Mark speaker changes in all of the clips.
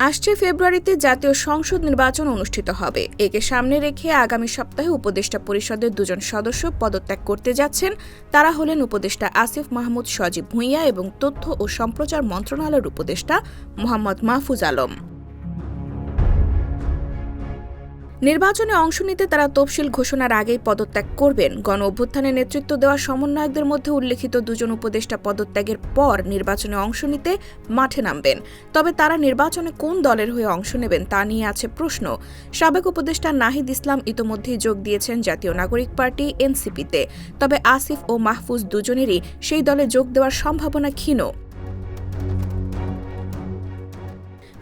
Speaker 1: আসছে ফেব্রুয়ারিতে জাতীয় সংসদ নির্বাচন অনুষ্ঠিত হবে। একে সামনে রেখে আগামী সপ্তাহে উপদেষ্টা পরিষদের দুজন সদস্য পদত্যাগ করতে যাচ্ছেন। তারা হলেন উপদেষ্টা আসিফ মাহমুদ, সজীব ভূঁইয়া এবং তথ্য ও সম্প্রচার মন্ত্রণালয়ের উপদেষ্টা মোহাম্মদ মাহফুজ আলম। নির্বাচনে অংশ নিতে তারা তফসিল ঘোষণার আগেই পদত্যাগ করবেন। গণ অভ্যুত্থানে নেতৃত্ব দেওয়া সমন্বয়কদের মধ্যে উল্লেখিত দুজন উপদেষ্টা পদত্যাগের পর নির্বাচনে অংশ নিতে মাঠে নামবেন। তবে তারা নির্বাচনে কোন দলের হয়ে অংশ নেবেন তা নিয়ে আছে প্রশ্ন। সাবেক উপদেষ্টা নাহিদ ইসলাম ইতোমধ্যেই যোগ দিয়েছেন জাতীয় নাগরিক পার্টি, এনসিপিতে। তবে আসিফ ও মাহফুজ দুজনেরই সেই দলে যোগ দেওয়ার সম্ভাবনা ক্ষীণ।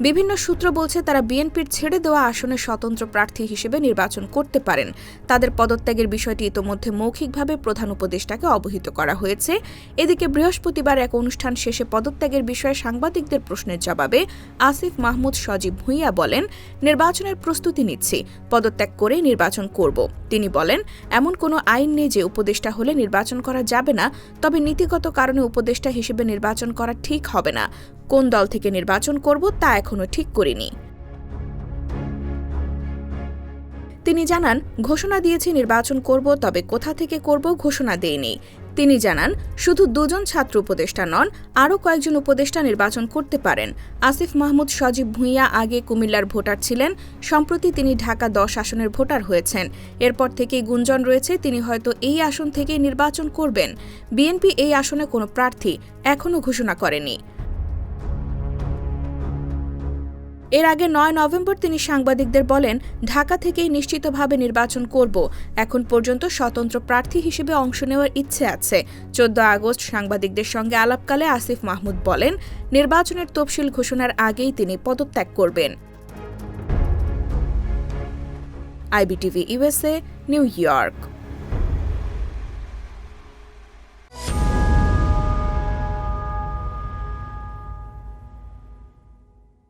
Speaker 1: বিভিন্ন সূত্র বলছে তারা বিএনপির ছেড়ে দেওয়া আসনে স্বতন্ত্র প্রার্থী হিসেবে নির্বাচন করতে পারেন। তাদের পদত্যাগের বিষয়টি ইতোমধ্যে মৌখিকভাবে প্রধান উপদেষ্টাকে অবহিত করা হয়েছে। এদিকে বৃহস্পতিবার এক অনুষ্ঠান শেষে পদত্যাগের বিষয়ে সাংবাদিকদের প্রশ্নের জবাবে আসিফ মাহমুদ সজীব ভুঁইয়া বলেন, নির্বাচনের প্রস্তুতি নিচ্ছি, পদত্যাগ করে নির্বাচন করব। তিনি বলেন, এমন কোনো আইন নেই যে উপদেষ্টা হলে নির্বাচন করা যাবে না, তবে নীতিগত কারণে উপদেষ্টা হিসেবে নির্বাচন করা ঠিক হবে না। কোন দল থেকে নির্বাচন করব তা এখনও ঠিক করিনি। তিনি জানান, ঘোষণা দিয়েছি নির্বাচন করব, তবে কোথা থেকে করব ঘোষণা দেয়নি তিনি জানান, শুধু দুজন ছাত্র উপদেষ্টা নন, আরও কয়েকজন উপদেষ্টা নির্বাচন করতে পারেন। আসিফ মাহমুদ, সজীব ভুঁইয়া আগে কুমিল্লার ভোটার ছিলেন, সম্প্রতি তিনি ঢাকা দশ আসনের ভোটার হয়েছেন। এরপর থেকেই গুঞ্জন রয়েছে, তিনি হয়তো এই আসন থেকেই নির্বাচন করবেন। বিএনপি এই আসনে কোনো প্রার্থী এখনও ঘোষণা করেনি। এর আগে নয় নভেম্বর তিনি সাংবাদিকদের বলেন, ঢাকা থেকেই নিশ্চিতভাবে নির্বাচন করব। এখন পর্যন্ত স্বতন্ত্র প্রার্থী হিসেবে অংশ নেওয়ার ইচ্ছে আছে। চোদ্দ আগস্ট সাংবাদিকদের সঙ্গে আলাপকালে আসিফ মাহমুদ বলেন, নির্বাচনের তফসিল ঘোষণার আগেই তিনি পদত্যাগ করবেন। IBTV USA New York.